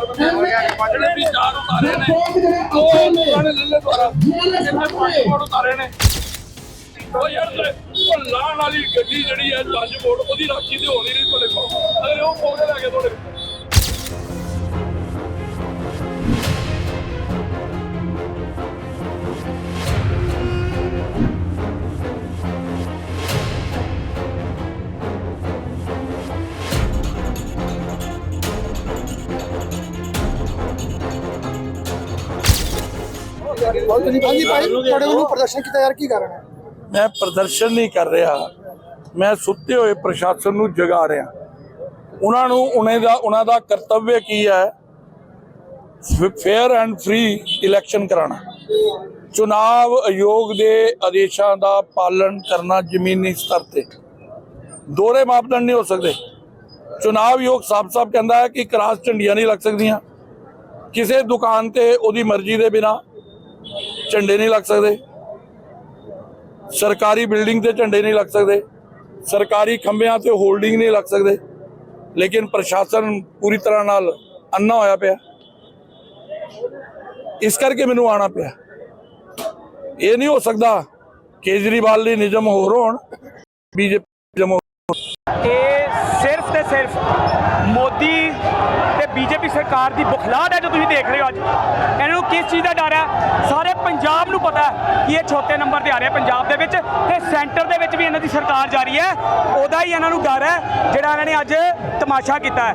ਜਿਹੜੇ ਵੀ ਚਾਰ ਉਤਾਰੇ ਨੇ। ਉਹ ਲੋਕਾਂ ਨੇ ਲੱਲੇ ਦੁਆਰਾ ਪੰਜ ਉਤਾਰੇ ਨੇ। ਉਹ ਯਾਰ ਉਹ ਲਾਣ ਵਾਲੀ ਗੱਡੀ ਜਿਹੜੀ ਹੈ ਪੰਜ ਵੋਟ ਉਹਦੀ ਰਾਖੀ ਤੇ ਹੋਣੀ ਨਹੀਂ ਤੁਹਾਡੇ ਕੋਲ। ਅਗਲੇ ਉਹ ਕੋਲ ਲੈ ਕੇ ਤੁਹਾਡੇ ਹਾਂਜੀ ਭਾਈ ਤੁਹਾਡੇ ਵੱਲੋਂ ਪ੍ਰਦਰਸ਼ਨ ਕੀਤਾ ਯਾਰ ਕੀ ਕਾਰਨ ਹੈ? ਮੈਂ ਪ੍ਰਦਰਸ਼ਨ ਨਹੀਂ ਕਰ ਰਿਹਾ। ਮੈਂ ਸੁੱਤੇ ਹੋਏ ਪ੍ਰਸ਼ਾਸਨ ਨੂੰ ਜਗਾ ਰਿਹਾ। ਉਹਨਾਂ ਨੂੰ ਉਹਨਾਂ ਦਾ ਉਹਨਾਂ ਦਾ ਕਰਤੱਵ ਕੀ ਹੈ? ਫੇਅਰ ਐਂਡ ਫ੍ਰੀ ਇਲੈਕਸ਼ਨ ਕਰਾਉਣਾ। ਚੁਣਾਵ ਆਯੋਗ ਦੇ ਆਦੇਸ਼ਾਂ ਦਾ ਪਾਲਣ ਕਰਨਾ ਜ਼ਮੀਨੀ ਸਤਰ ਤੇ। ਦੋਹਰੇ ਮਾਪਦੰਡ ਨਹੀਂ ਹੋ ਸਕਦੇ। ਚੁਣਾਵ ਆਯੋਗ ਸਾਫ਼-ਸਾਫ਼ ਕਹਿੰਦਾ ਹੈ ਕਿ ਕਰਾਸ ਝੰਡੀਆਂ ਨਹੀਂ ਲੱਗ ਸਕਦੀਆਂ। ਕਿਸੇ ਦੁਕਾਨ ਤੇ ਉਹਦੀ ਮਰਜ਼ੀ ਦੇ ਬਿਨਾ ਝੰਡੇ ਨਹੀਂ ਲੱਗ ਸਕਦੇ। ਸਰਕਾਰੀ ਬਿਲਡਿੰਗ ਤੇ ਝੰਡੇ ਨਹੀਂ ਲੱਗ ਸਕਦੇ। ਸਰਕਾਰੀ ਖੰਭਿਆਂ ਤੇ ਹੋਲਡਿੰਗ ਨਹੀਂ ਲੱਗ ਸਕਦੇ। ਲੇਕਿਨ ਪ੍ਰਸ਼ਾਸਨ ਪੂਰੀ ਤਰ੍ਹਾਂ ਨਾਲ ਅੰਨਾ ਹੋਇਆ ਪਿਆ। ਇਸ ਕਰਕੇ ਮੈਨੂੰ ਆਣਾ ਪਿਆ। ਇਹ ਨਹੀਂ ਹੋ ਸਕਦਾ ਕੇਜਰੀਵਾਲ ਦੇ ਨਿਯਮ ਹੋਰ ਹੋਣ, ਬੀਜੇਪੀ ਨਿਯਮ ਇਹ ਸਿਰਫ ਤੇ ਸਿਰਫ ਮੋਦੀ ਤੇ ਬੀਜੇਪੀ ਸਰਕਾਰ ਦੀ ਬੁਖਲਾਹਟ ਹੈ ਜੋ ਤੁਸੀਂ ਦੇਖ ਰਹੇ ਹੋ ਅੱਜ। ਇਹਨਾਂ ਨੂੰ ਕਿਸ ਚੀਜ਼ ਦਾ ਡਰ ਹੈ? ਪੰਜਾਬ ਨੂੰ ਪਤਾ ਹੈ। ਕਿ ਇਹ ਛੋਟੇ ਨੰਬਰ ਤੇ ਆ ਰਿਹਾ ਪੰਜਾਬ ਦੇ ਵਿੱਚ ਤੇ ਸੈਂਟਰ ਦੇ ਵਿੱਚ ਵੀ ਇਹਨਾਂ ਦੀ ਸਰਕਾਰ ਜਾ ਰਹੀ ਹੈ। ਉਹਦਾ ਹੀ ਇਹਨਾਂ ਨੂੰ ਡਰ ਹੈ ਜਿਹੜਾ ਇਹਨਾਂ ਨੇ ਅੱਜ ਤਮਾਸ਼ਾ ਕੀਤਾ ਹੈ।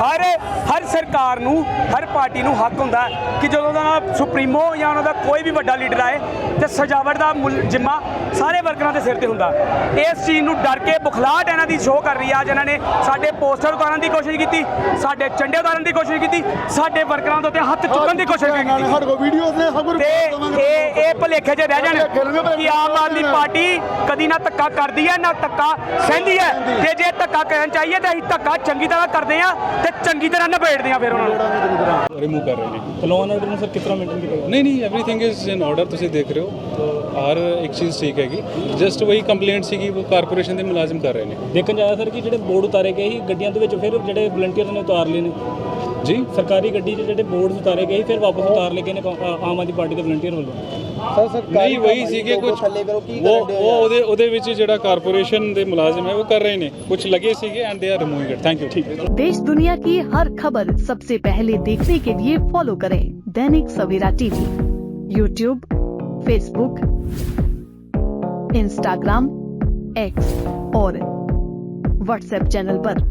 ਹਰ ਹਰ ਸਰਕਾਰ ਨੂੰ ਹਰ ਪਾਰਟੀ ਨੂੰ ਹੱਕ ਹੁੰਦਾ ਕਿ ਜਦੋਂ ਦਾ ਸੁਪਰੀਮੋ ਜਾਂ ਉਹਨਾਂ ਦਾ ਕੋਈ ਵੀ ਵੱਡਾ ਲੀਡਰ ਆਏ ਤੇ ਸਜਾਵਟ ਦਾ ਜਿੰਮਾ ਸਾਰੇ ਵਰਕਰਾਂ ਦੇ ਸਿਰ ਤੇ ਹੁੰਦਾ। ਇਸ ਚੀਜ਼ ਨੂੰ ਡਰ ਕੇ ਬੁਖਲਾਹਟ ਇਹਨਾਂ ਦੀ ਸ਼ੋਅ ਕਰ ਰਹੀ ਹੈ ਅੱਜ ਇਹਨਾਂ ਨੇ ਸਾਡੇ ਪੋਸਟਰ ਉਤਾਰਨ ਦੀ ਕੋਸ਼ਿਸ਼ ਕੀਤੀ ਸਾਡੇ ਝੰਡੇ ਉਤਾਰਨ ਦੀ ਕੋਸ਼ਿਸ਼ ਕੀਤੀ ਸਾਡੇ ਵਰਕਰਾਂ ਦੇ ਉੱਤੇ ਹੱਥ ਚੁੱਕਣ ਦੀ ਕੋਸ਼ਿਸ਼ ਕੀਤੀ। ਸਾਡੇ ਕੋਲ ਵੀਡੀਓਜ਼ ਨੇ ਸਭ ਇਹ ਭੁਲੇਖੇ 'ਚ ਰਹਿ ਜਾਣ ਕਿ ਆਮ ਆਦਮੀ ਪਾਰਟੀ ਕਦੀ ਨਾ ਧੱਕਾ ਕਰਦੀ ਹੈ ਨਾ ਧੱਕਾ ਸਹਿੰਦੀ ਹੈ ਤੇ ਜੇ ਧੱਕਾ ਕਰਨ ਚਾਹੀਏ ਤਾਂ ਅਸੀਂ ਧੱਕਾ ਚੰਗੀ ਤਰ੍ਹਾਂ ਕਰਦੇ ਆ ਤੇ ਚੰਗੀ ਤਰ੍ਹਾਂ ਨਿਬੇੜਦੇ ਆ ਫਿਰ ਉਹਨਾਂ ਨੂੰ ਰਿਮੂਵ ਕਰ ਰਹੇ ਨੇ ਲੋਨ ਆਰਡਰ ਨੂੰ ਸਰ ਕਿਸ ਤਰ੍ਹਾਂ ਮੇਨਟੇਨ ਕੀਤਾ ਨਹੀਂ ਨਹੀਂ एवरीथिंग ਇਜ਼ ਇਨ ਆਰਡਰ ਤੁਸੀਂ ਦੇਖ ਰਹੇ ਹੋ ਤਾਂ ਹਰ ਇੱਕ ਚੀਜ਼ ਠੀਕ ਹੈਗੀ ਜਸਟ ਵਹੀ ਕੰਪਲੇਂਟ ਸੀਗੀ ਉਹ ਕਾਰਪੋਰੇਸ਼ਨ ਦੇ ਮੁਲਾਜ਼ਮ ਕਰ ਰਹੇ ਨੇ ਦੇਖਣ ਜਾਇਆ ਸਰ ਕਿ ਜਿਹੜੇ ਬੋਰਡ ਉਤਾਰੇ ਗਏ ਸੀ ਗੱਡੀਆਂ ਦੇ ਵਿੱਚ ਫਿਰ ਜਿਹੜੇ ਵਲੰਟੀਅਰ ਨੇ ਉਤਾਰ ਲਏ ਨੇ ਜੀ ਸਰਕਾਰੀ ਗੱਡੀ 'ਚ ਜਿਹੜੇ ਬੋਰਡ ਉਤਾਰੇ ਗਏ ਸੀ ਫਿਰ ਵਾਪਸ ਉਤਾਰ ਲਏ ਗਏ ਨੇ ਕਾ- ਆ- ਆਮ ਆਦਮੀ ਪਾਰਟੀ ਦੇ ਵਲੰਟੀਅਰ ਵੱਲੋਂ ਨਹੀਂ ਵਹੀ ਸੀਗੇ ਕੁਝ ਉਹ ਉਹ ਉਹਦੇ ਉਹਦੇ ਵਿੱਚ ਜਿਹੜਾ ਕਾਰਪੋਰੇਸ਼ਨ ਦੇ ਮੁਲਾਜ਼ਮ ਹੈ ਉਹ ਕਰ ਰਹੇ ਨੇ ਕੁਝ ਲੱਗੇ ਸੀਗੇ and they are removing it thank you ਠੀਕ ਹੈ देश दुनिया की हर खबर सबसे पहले देखने के लिए फॉलो करें Dainik Savera TV YouTube Facebook Instagram X और व्हाट्सएप चैनल पर।